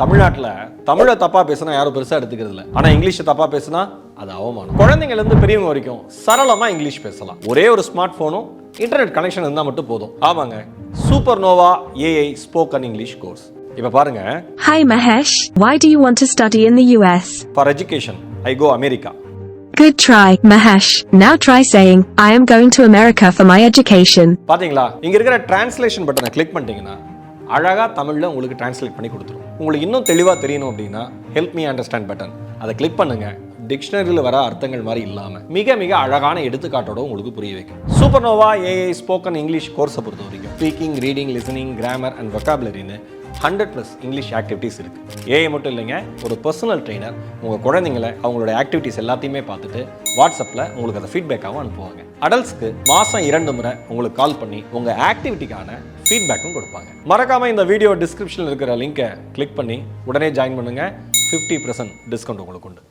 தமிழ்நாட்டில் தமிழை தப்பா பேசினா யாரும் பெருசா எடுத்துக்கிறது இல்லை. ஆனா இங்கிலீஷை தப்பா பேசினா அது அவமானம். குழந்தைங்கள்ல இருந்து பெரியவங்க வரைக்கும் சரளமா இங்கிலீஷ் பேசலாம். ஒரே ஒரு ஸ்மார்ட் போனும் இன்டர்நெட் கனெக்ஷன் இருந்தால் மட்டும் போதும். ஆமாங்க. Supernova AI spoken English course இப்போ பாருங்க. Hi Mahesh, why do you want to study in the US? For education I go America Good try, Mahesh. Now try saying, I am going to America for my education. பாத்தீங்களா? இங்க இருக்கிற translation பட்டனை click பண்ணிட்டீங்கன்னா அழகாக தமிழில் உங்களுக்கு translate பண்ணி கொடுத்துரும். உங்களுக்கு இன்னும் தெளிவாக தெரியணும் அப்படின்னா ஹெல்ப் மீ அண்டர்ஸ்டாண்ட் பட்டன் அதை கிளிக் பண்ணுங்க. டிக்ஷனரியில் வர அர்த்தங்கள் மாதிரி இல்லாமல் மிக மிக அழகான எடுத்துக்காட்டோட உங்களுக்கு புரிய வைக்கும். சூப்பர்னோவா ஏஐ ஸ்போக்கன் இங்கிலீஷ் கோர்ஸை பொறுத்த வரைக்கும் speaking reading listening grammar and வொக்காபுலரின்னு hundred plus English activities இருக்குது ஏஐ மட்டும் இல்லைங்க ஒரு பர்சனல் ட்ரெயினர் உங்கள் குழந்தைங்களை அவங்களோட ஆக்டிவிட்டீஸ் எல்லாத்தையுமே பார்த்துட்டு வாட்ஸ்அப்பில் உங்களுக்கு அதை ஃபீட்பேக்காகவும் அனுப்புவாங்க. அடல்ட்ஸ்க்கு மாதம் இரண்டு முறை உங்களுக்கு கால் பண்ணி உங்கள் ஆக்டிவிட்டிக்கான ஃபீட்பேக்கும் கொடுப்பாங்க. மறக்காமல் இந்த வீடியோ டிஸ்கிரிப்ஷனில் இருக்கிற லிங்கை கிளிக் பண்ணி உடனே ஜாயின் பண்ணுங்கள் ஃபிஃப்டி பர்சன்ட் டிஸ்கவுண்ட் உங்களுக்கு உண்டு.